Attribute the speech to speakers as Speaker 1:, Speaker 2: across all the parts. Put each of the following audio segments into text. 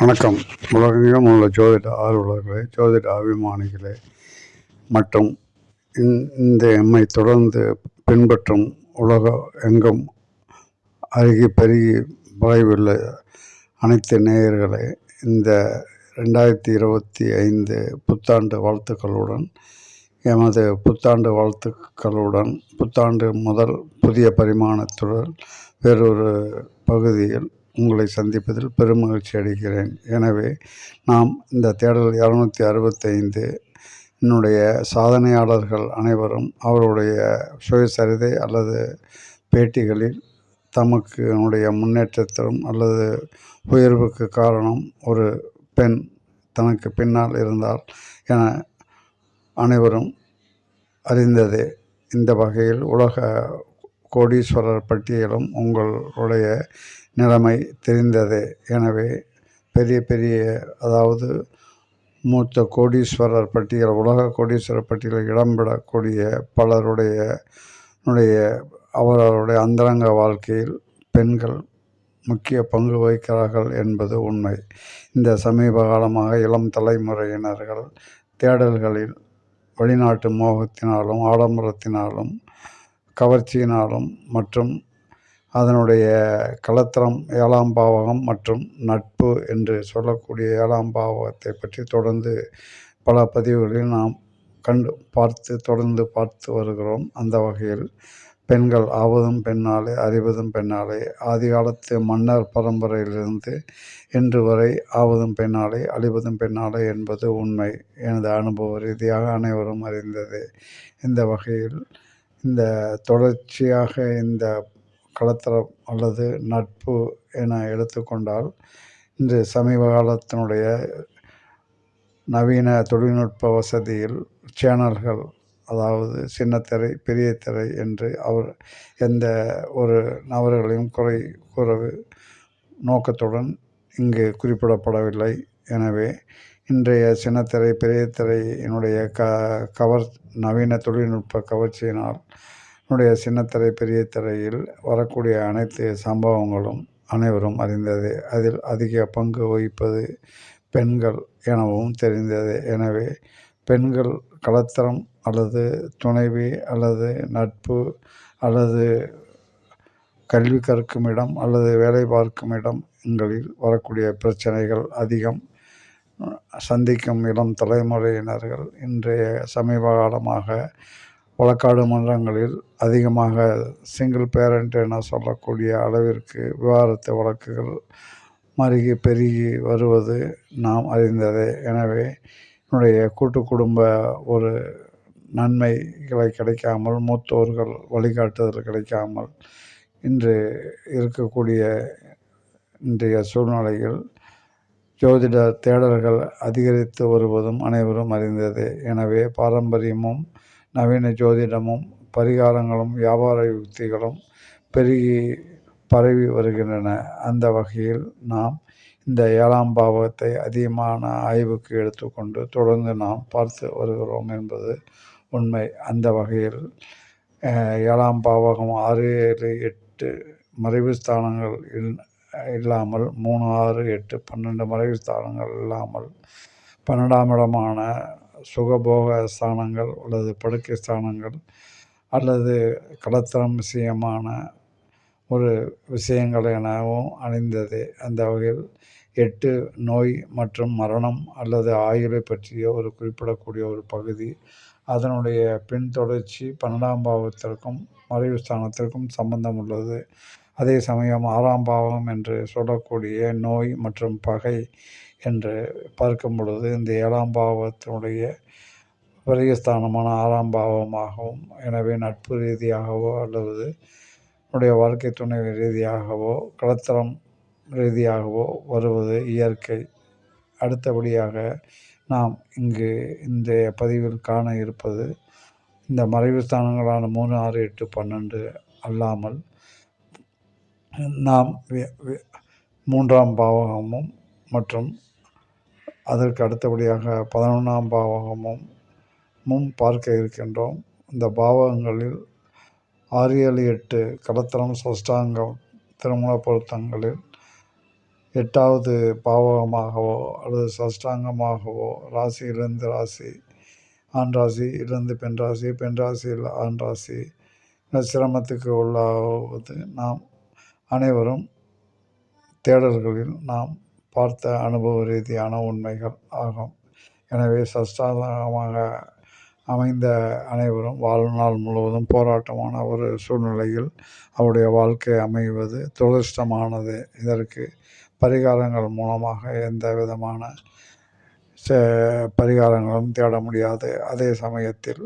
Speaker 1: வணக்கம். உலகெங்கும் உள்ள ஜோதிட ஆர்வலர்களே ஜோதிட அபிமானிகளே மற்றும் இந்- இந்த எம்மை தொடர்ந்து பின்பற்றும் உலக எங்கும் அருகி பெருகி வளைவுள்ள அனைத்து நேயர்களே இந்த ரெண்டாயிரத்தி இருபத்தி ஐந்து புத்தாண்டு வாழ்த்துக்களுடன் எமது புத்தாண்டு வாழ்த்துக்களுடன் புத்தாண்டு முதல் புதிய பரிமாணத்துடன் வேறொரு பகுதியில் உங்களை சந்திப்பதில் பெருமகிழ்ச்சி அடைகிறேன். எனவே நாம் இந்த தேடல் இரநூத்தி அறுபத்தைந்து என்னுடைய சாதனையாளர்கள் அனைவரும் அவருடைய சுயசரிதை அல்லது பேட்டிகளில் தமக்கு என்னுடைய முன்னேற்றத்திலும் அல்லது உயர்வுக்கு காரணம் ஒரு பெண் தனக்கு பின்னால் இருந்தால் என அனைவரும் அறிந்ததே. இந்த வகையில் உலக கோடீஸ்வரர் பட்டியலும் உங்களுடைய நிலைமை தெரிந்தது. எனவே பெரிய பெரிய அதாவது மூத்த கோடீஸ்வரர் பட்டியல் உலக கோடீஸ்வரர் பட்டியலில் இடம்பெறக்கூடிய பலருடைய னுடைய அவர்களுடைய அந்தரங்க வாழ்க்கையில் பெண்கள் முக்கிய பங்கு வகிக்கிறார்கள் என்பது உண்மை. இந்த சமீப காலமாக இளம் தலைமுறையினர்கள் தேடல்களில் வெளிநாட்டு மோகத்தினாலும் ஆடம்பரத்தினாலும் கவர்ச்சியினாலும் மற்றும் அதனுடைய கலத்திரம் ஏழாம் பாவகம் மற்றும் நட்பு என்று சொல்லக்கூடிய ஏழாம் பாவகத்தை பற்றி தொடர்ந்து பல பதிவுகளில் நாம் கண்டு பார்த்து தொடர்ந்து பார்த்து வருகிறோம். அந்த வகையில் பெண்கள் ஆவதும் பெண்ணாலே அறிவதும் பெண்ணாலே ஆதி காலத்து மன்னர் பரம்பரையிலிருந்து இன்று வரை ஆவதும் பெண்ணாலே அழிவதும் பெண்ணாலே என்பது உண்மை. எனது அனுபவ ரீதியாக அனைவரும் அறிந்தது. இந்த வகையில் இந்த தொடர்ச்சியாக இந்த கலத்தரம் அல்லது நட்பு என எடுத்துக்கொண்டால் இன்று சமீப காலத்தினுடைய நவீன தொழில்நுட்ப வசதியில் சேனல்கள் அதாவது சின்னத்திரை பெரிய திரை என்று அவர் எந்த ஒரு நபர்களையும் குறை கூறவு நோக்கத்துடன் இங்கு குறிப்பிடப்படவில்லை. எனவே இன்றைய சின்னத்திரை பெரிய திரையினுடைய க கவர் நவீன தொழில்நுட்ப கவர்ச்சியினால் என்னுடைய சின்னத்திரை பெரிய திரையில் வரக்கூடிய அனைத்து சம்பவங்களும் அனைவரும் அறிந்ததே. அதில் அதிக பங்கு வகிப்பது பெண்கள் எனவும் தெரிந்தது. எனவே பெண்கள் கலத்தரம் அல்லது துணைவி அல்லது நட்பு அல்லது கல்வி கற்கும் இடம் அல்லது வேலை பார்க்கும் இடம் எங்களில் வரக்கூடிய பிரச்சனைகள் அதிகம். சந்திக்கும் இளம் தலைமுறையினர்கள் இன்றைய சமீப காலமாக வழக்காடு மன்றங்களில் அதிகமாக சிங்கிள் பேரண்ட் என சொல்லக்கூடிய அளவிற்கு விவாகரத்து வழக்குகள் மருகி பெருகி வருவது நாம் அறிந்ததே. எனவே என்னுடைய கூட்டு குடும்ப ஒரு நன்மைகளை கிடைக்காமல் மூத்தோர்கள் வழிகாட்டுதல் கிடைக்காமல் இன்று இருக்கக்கூடிய இன்றைய சூழ்நிலையில் ஜோதிட தேடல்கள் அதிகரித்து வருவதும் அனைவரும் அறிந்தது. எனவே பாரம்பரியமும் நவீன ஜோதிடமும் பரிகாரங்களும் வியாபார யுக்திகளும் பெருகி பரவி வருகின்றன. அந்த வகையில் நாம் இந்த ஏழாம் பாவத்தை அதிகமான ஆய்வுக்கு எடுத்துக்கொண்டு தொடர்ந்து நாம் பார்த்து வருகிறோம் என்பது உண்மை. அந்த வகையில் ஏழாம் பாவகம் ஆறு ஏழு எட்டு மறைவு ஸ்தானங்கள் இல்- இல்லாமல் மூணு ஆறு எட்டு பன்னெண்டு மறைவு ஸ்தானங்கள் இல்லாமல் பன்னெண்டாம் இடமான சுகபோக ஸ்தானங்கள் அல்லது படுக்கை ஸ்தானங்கள் அல்லது கலத்திரம் விஷயமான ஒரு விஷயங்கள் எனவும் அணிந்தது. அந்த வகையில் எட்டு நோய் மற்றும் மரணம் அல்லது ஆயுளை பற்றிய ஒரு குறிப்பிடக்கூடிய ஒரு பகுதி. அதனுடைய பின்தொடர்ச்சி பன்னெண்டாம் பாவத்திற்கும் மறைவு ஸ்தானத்திற்கும் சம்பந்தம் உள்ளது அதே சமயம் ஆறாம் பாவம் என்று சொல்லக்கூடிய நோய் மற்றும் பகை என்று பார்க்கும் பொழுது இந்த ஏழாம் பாவத்தினுடைய விரயஸ்தானமான ஆறாம் பாவமாகவும் எனவே நட்பு ரீதியாகவோ அல்லது உடைய வாழ்க்கை துணை ரீதியாகவோ கலத்தரம் ரீதியாகவோ வருவது இயற்கை. அடுத்தபடியாக நாம் இங்கு இந்த பதிவில் காண இருப்பது இந்த மறைவு ஸ்தானங்களான மூணு ஆறு எட்டு பன்னெண்டு அல்லாமல் நாம் மூன்றாம் பாவகமும் மற்றும் அதற்கு அடுத்தபடியாக பதினொன்றாம் பாவகமும் மும் பார்க்க இருக்கின்றோம். இந்த பாவகங்களில் ஆறு ஏழு எட்டு கடத்தலம் சஷ்டாங்கம் திருமண பொருத்தங்களில் எட்டாவது பாவகமாகவோ அல்லது சஷ்டாங்கமாகவோ ராசியிலிருந்து ராசி ஆண் ராசியிலிருந்து பெண் ராசி பெண் ராசியில் ஆண் ராசி இந்த சிரமத்துக்கு உள்ளாவது நாம் அனைவரும் தேடல்களில் நாம் பார்த்த அனுபவ ரீதியான உண்மைகள் ஆகும். எனவே சஷ்டாதமாக அமைந்த அனைவரும் வாழ்நாள் முழுவதும் போராட்டமான ஒரு சூழ்நிலையில் அவருடைய வாழ்க்கை அமைவது துரதிருஷ்டமானது. இதற்கு பரிகாரங்கள் மூலமாக எந்த விதமான ச பரிகாரங்களும் தேட முடியாது. அதே சமயத்தில்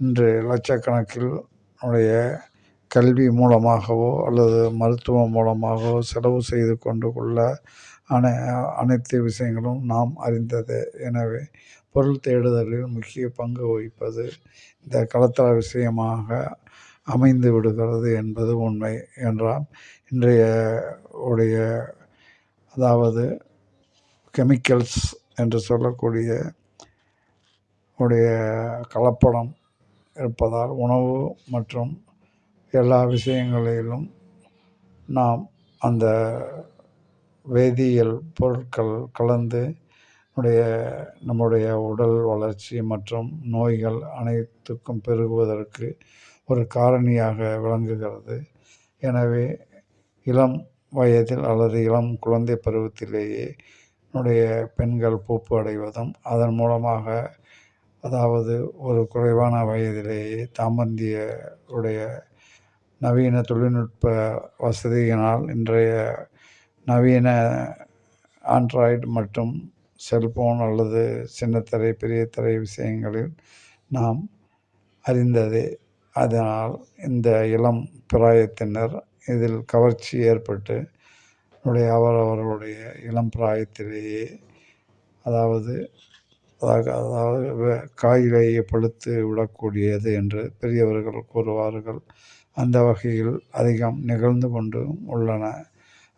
Speaker 1: இன்று லட்சக்கணக்கில் உடைய கல்வி மூலமாகவோ அல்லது மருத்துவம் மூலமாகவோ செலவு செய்து கொண்டு கொள்ள அனை அனைத்து விஷயங்களும் நாம் அறிந்ததே. எனவே பொருள் தேடுதலில் முக்கிய பங்கு வகிப்பது இந்த கலத்தர விஷயமாக அமைந்து விடுகிறது என்பது உண்மை என்றால் இன்றைய உடைய அதாவது கெமிக்கல்ஸ் என்று சொல்லக்கூடிய உடைய கலப்படம் இருப்பதால் உணவு மற்றும் எல்லா விஷயங்களிலும் நாம் அந்த வேதியியல் பொருட்கள் கலந்து உடைய நம்முடைய உடல் வளர்ச்சி மற்றும் நோய்கள் அனைத்துக்கும் பெருகுவதற்கு ஒரு காரணியாக விளங்குகிறது. எனவே இளம் வயதில் அல்லது இளம் குழந்தை பருவத்திலேயே நம்முடைய பெண்கள் பூப்பு அடைவதும் அதன் மூலமாக அதாவது ஒரு குறைவான வயதிலேயே தாமந்திய உடைய நவீன தொழில்நுட்ப வசதியினால் இன்றைய நவீன ஆண்ட்ராய்டு மற்றும் செல்போன் அல்லது சின்னத்திரை பெரிய திரை விஷயங்களில் நாம் அறிந்ததே. அதனால் இந்த இளம் பிராயத்தினர் இதில் கவர்ச்சி ஏற்பட்டு அவர் அவரவர்களுடைய இளம் பிராயத்திலேயே அதாவது அதாக அதாவது காயிலேயே பழுத்து விடக்கூடியது என்று பெரியவர்கள் கூறுவார்கள். அந்த வகையில் அதிகம் நிகழ்ந்து கொண்டும் உள்ளன.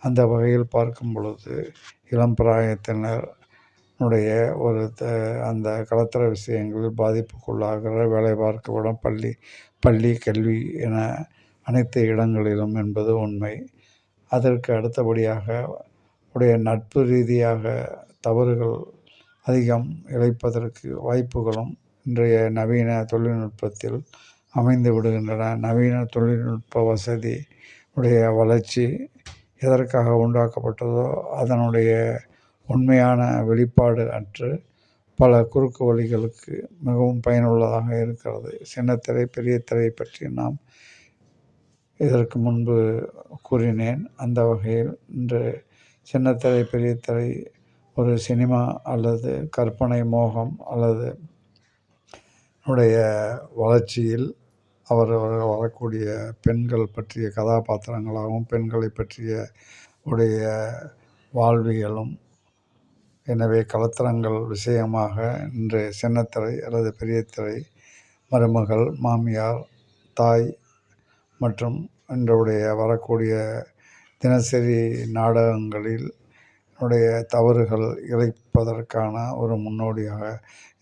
Speaker 1: அந்த வகையில் பார்க்கும் பொழுது இளம் பிராயத்தினருடைய ஒரு த- அந்த கலத்தர விஷயங்களில் பாதிப்புக்குள்ளாகிற வேலை பார்க்கப்படும் பள்ளி பள்ளி கல்வி என அனைத்து இடங்களிலும் என்பது உண்மை. அதற்கு அடுத்தபடியாக உடைய நட்பு ரீதியாக தவறுகள் அதிகம் இழைப்பதற்கு வாய்ப்புகளும் இன்றைய நவீன தொழில்நுட்பத்தில் அமைந்து விடுகின்றன. நவீன தொழில்நுட்ப வசதி உடைய வளர்ச்சி எதற்காக உண்டாக்கப்பட்டதோ அதனுடைய உண்மையான வெளிப்பாடு அற்று பல குறுக்கு வழிகளுக்கு மிகவும் பயனுள்ளதாக இருக்கிறது. சின்னத்திரை பெரிய திரை பற்றி நாம் இதற்கு முன்பு கூறினேன். அந்த வகையில் இன்று சின்னத்திரை பெரிய திரை ஒரு சினிமா அல்லது கற்பனை மோகம் அல்லது உடைய வளர்ச்சியில் அவர் அவர் வரக்கூடிய பெண்கள் பற்றிய கதாபாத்திரங்களாகவும் பெண்களை பற்றிய உடைய வாழ்வியலும் எனவே கலத்தரங்கள் விஷயமாக இன்று சின்னத்திரை அல்லது பெரிய திரை மருமகள் மாமியார் தாய் மற்றும் இன்றைய வரக்கூடிய தினசரி நாடகங்களில் உடைய தவறுகள் இழைப்பதற்கான ஒரு முன்னோடியாக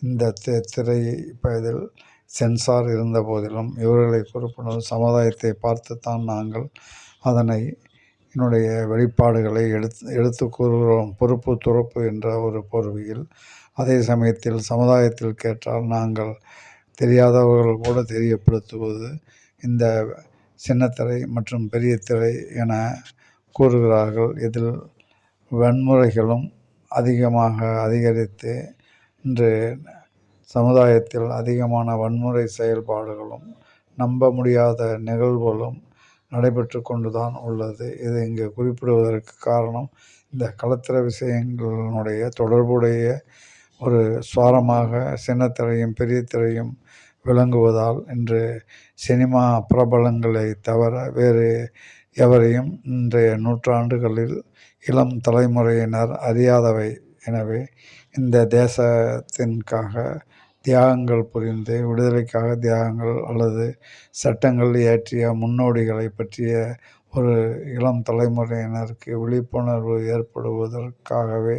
Speaker 1: இந்த தி- திரை இப்போ இதில் சென்சார் இருந்த போதிலும் இவர்களை குறிப்பிடும் சமுதாயத்தை பார்த்துத்தான் நாங்கள் அதனை என்னுடைய வெளிப்பாடுகளை எடுத்து எடுத்து கூறுகிறோம். பொறுப்பு துறப்பு என்ற ஒரு பொறுவியில் அதே சமயத்தில் சமுதாயத்தில் கேட்டால் நாங்கள் தெரியாதவர்கள் கூட தெரியப்படுத்துவது இந்த சின்னத்திரை மற்றும் பெரிய திரை என கூறுகிறார்கள். இதில் வன்முறைகளும் அதிகமாக அதிகரித்து இன்று சமுதாயத்தில் அதிகமான வன்முறை செயல்பாடுகளும் நம்ப முடியாத நிகழ்வுகளும் நடைபெற்று கொண்டு தான் உள்ளது. இது இங்கு குறிப்பிடுவதற்கு காரணம் இந்த கலத்திர விஷயங்களினுடைய தொடர்புடைய ஒரு சுவாரமாக சின்னத்திரையும் பெரிய திரையும் விளங்குவதால் இன்று சினிமா பிரபலங்களை தவிர வேறு எவரையும் இன்றைய நூற்றாண்டுகளில் இளம் தலைமுறையினர் அறியாதவை. எனவே இந்த தேசத்தின்காக தியாகங்கள் புரிந்து விடுதலைக்காக தியாகங்கள் அல்லது சட்டங்கள் இயற்றிய முன்னோடிகளை பற்றிய ஒரு இளம் தலைமுறையினருக்கு விழிப்புணர்வு ஏற்படுவதற்காகவே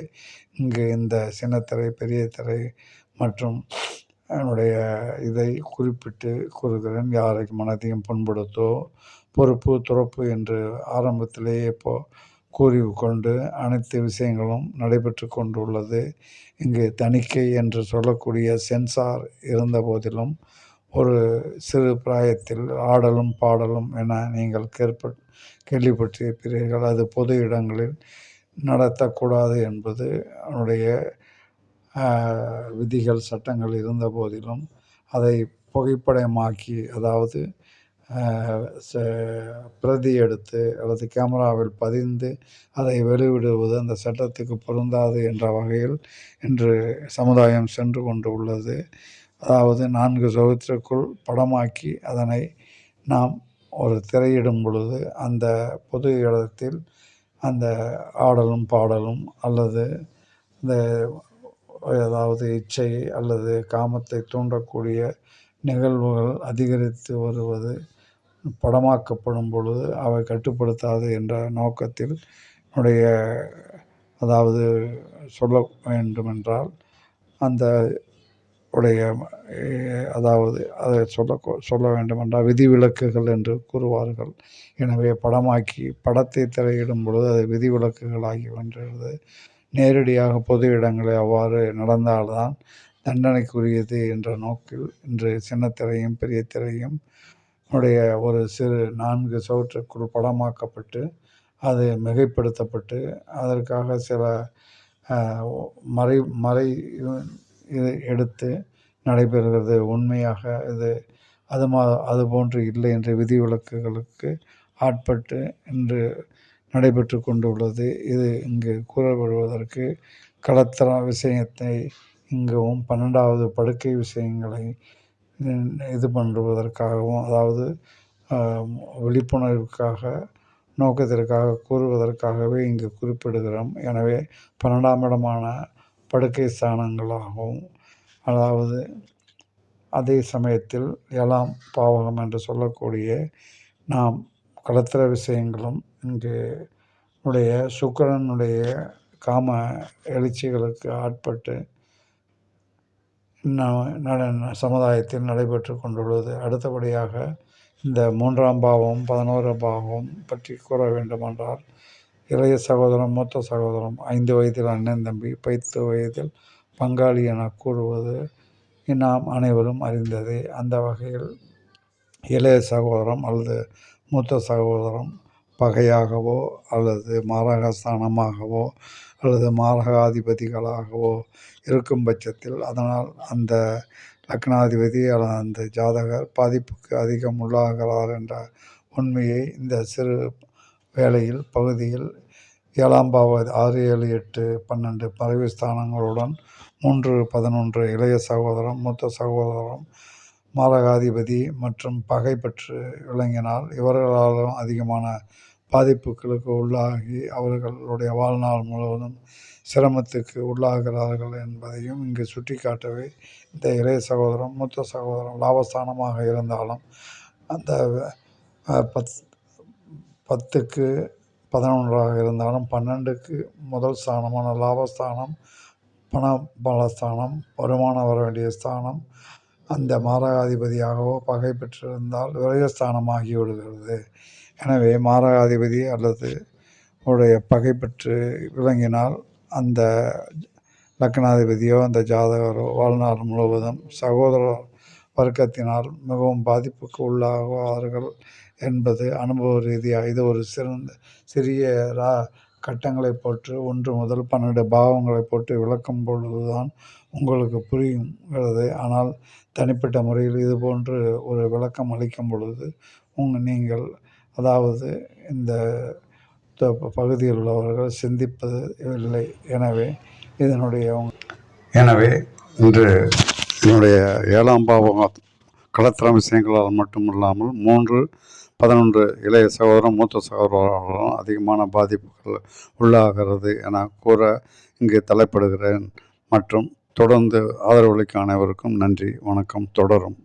Speaker 1: இங்கு இந்த சின்னத்திரை பெரிய திரை மற்றும் என்னுடைய இதை குறிப்பிட்டு கூறுகிறேன். யாரை மனதையும் புண்படுத்தோ பொறுப்பு துறப்பு என்று ஆரம்பத்திலேயே இப்போ கூறிக்கொண்டு அனைத்து விஷயங்களும் நடைபெற்று கொண்டுள்ளது. இங்கு தணிக்கை என்று சொல்லக்கூடிய சென்சார் இருந்த போதிலும் ஒரு சிறு பிராயத்தில் ஆடலும் பாடலும் என நீங்கள் கேள்ப கேள்விப்பட்டிருப்பீர்கள். அது பொது இடங்களில் நடத்தக்கூடாது என்பது அவனுடைய விதிகள் சட்டங்கள் இருந்த போதிலும் அதை புகைப்படமாக்கி அதாவது பிரதி எடுத்து அல்லது கேமராவில் பதிந்து அதை வெளிவிடுவது அந்த சட்டத்துக்கு பொருந்தாது என்ற வகையில் இன்று சமுதாயம் சென்று கொண்டு உள்ளது. அதாவது நான்கு சுவற்றுக்குள் படமாக்கி அதனை நாம் ஒரு திரையிடும் பொழுது அந்த பொது இடத்தில் அந்த ஆடலும் பாடலும் அல்லது இந்த ஏதாவது இச்சை அல்லது காமத்தை தூண்டக்கூடிய நிகழ்வுகள் அதிகரித்து வருவது படமாக்கப்படும் பொழுது அவை கட்டுப்படுத்தாது என்ற நோக்கத்தில் என்னுடைய அதாவது சொல்ல வேண்டுமென்றால் அந்த உடைய அதாவது அதை சொல்ல சொல்ல வேண்டுமென்றால் விதிவிலக்குகள் என்று கூறுவார்கள். எனவே படமாக்கி படத்தை திரையிடும் பொழுது அது விதிவிலக்குகளாகி வென்றது நேரடியாக பொது இடங்களில் அவ்வாறு நடந்தால்தான் தண்டனைக்குரியது என்ற நோக்கில் இன்று சின்னத்திரையும் பெரிய திரையும் உடைய ஒரு சிறு நான்கு சவற்றுக்குள் படமாக்கப்பட்டு அது மிகைப்படுத்தப்பட்டு அதற்காக சில மறை மறை இது எடுத்து நடைபெறுகிறது. உண்மையாக இது அது மா அது போன்று இல்லை என்ற விதிவிலக்குகளுக்கு ஆட்பட்டு இன்று நடைபெற்று கொண்டுள்ளது. இது இங்கு கூறப்படுவதற்கு கலத்தர விஷயத்தை இங்கவும் பன்னெண்டாவது படுக்கை விஷயங்களை இது பண்ணுவதற்காகவும் அதாவது விழிப்புணர்வுக்காக நோக்கத்திற்காக கூறுவதற்காகவே இங்கு குறிப்பிடுகிறோம். எனவே பன்னெண்டாம் இடமான படுக்கை ஸ்தானங்களாகவும் அதாவது அதே சமயத்தில் ஏழாம் பாவகம் என்று சொல்லக்கூடிய நாம் கலத்திர விஷயங்களும் இங்கு உடைய சுக்கரனுடைய காம எழுச்சிகளுக்கு ஆட்பட்டு சமுதாயத்தில் நடைபெற்று கொண்டுள்ளது. அடுத்தபடியாக இந்த மூன்றாம் பாவம் பதினோராம் பாவம் பற்றி கூற வேண்டுமென்றால் இளைய சகோதரம் மூத்த சகோதரம் ஐந்து வயதில் அண்ணன் தம்பி பைத்து வயதில் பங்காளி என கூறுவது நாம் அனைவரும் அறிந்ததே. அந்த வகையில் இளைய சகோதரம் அல்லது மூத்த சகோதரம் பகையாகவோ அல்லது மாரகஸ்தானமாகவோ அல்லது மாரகாதிபதிகளாகவோ இருக்கும் பட்சத்தில் அதனால் அந்த லக்னாதிபதி அந்த ஜாதகர் பாதிப்புக்கு அதிகம் உள்ளாகிறார் என்ற உண்மையை இந்த சிறு வேளையில் பகுதியில் ஏழாம் பாவது ஆறு ஏழு எட்டு பன்னெண்டு பதவி ஸ்தானங்களுடன் மூன்று பதினொன்று இளைய சகோதரம் மூத்த சகோதரம் மாரகாதிபதி மற்றும் பகை பெற்று விளங்கினால் இவர்களாலும் அதிகமான பாதிப்புகளுக்கு உள்ளாகி அவர்களுடைய வாழ்நாள் முழுவதும் சிரமத்துக்கு உள்ளாகிறார்கள் என்பதையும் இங்கு சுட்டிக்காட்டவே இந்த இளைய சகோதரம் மூத்த சகோதரம் லாபஸ்தானமாக இருந்தாலும் அந்த பத் பத்துக்கு பதினொன்றாக இருந்தாலும் பன்னெண்டுக்கு முதல் ஸ்தானமான லாபஸ்தானம் பண பலஸ்தானம் வருமானம் வர வேண்டிய ஸ்தானம் அந்த மாரகாதிபதியாகவோ பகை பெற்றிருந்தால் விரயஸ்தானமாகி விடுகிறது. எனவே மாரகாதிபதி அல்லது உடைய பகை பெற்று விளங்கினால் அந்த லக்னாதிபதியோ அந்த ஜாதகரோ வாழ்நாள் முழுவதும் சகோதர வர்க்கத்தினால் மிகவும் பாதிப்புக்கு உள்ளாகுவார்கள் என்பது அனுபவ ரீதியாக இது ஒரு சிறந்த சிறிய ரா கட்டங்களை போட்டு ஒன்று முதல் பன்னெண்டு பாவங்களை போட்டு விளக்கும் பொழுதுதான் உங்களுக்கு புரியுங்கிறது ஆனால் தனிப்பட்ட முறையில் இது போன்று ஒரு விளக்கம் அளிக்கும் பொழுது உங்கள் நீங்கள் அதாவது இந்த பகுதியில் உள்ளவர்கள் சிந்திப்பது இல்லை. எனவே இதனுடைய எனவே இன்று என்னுடைய ஏழாம் பாவம் கலத்திரம் விஷயங்களால் மட்டுமில்லாமல் மூன்று பதினொன்று இளைய சகோதரம் மூத்த சகோதரர்களும் அதிகமான பாதிப்புகள் உள்ளாகிறது என கூற இங்கு தலைப்படுகிறேன். மற்றும் தொடர்ந்து ஆதரவளிக்க அனைவருக்கும் நன்றி. வணக்கம். தொடரும்.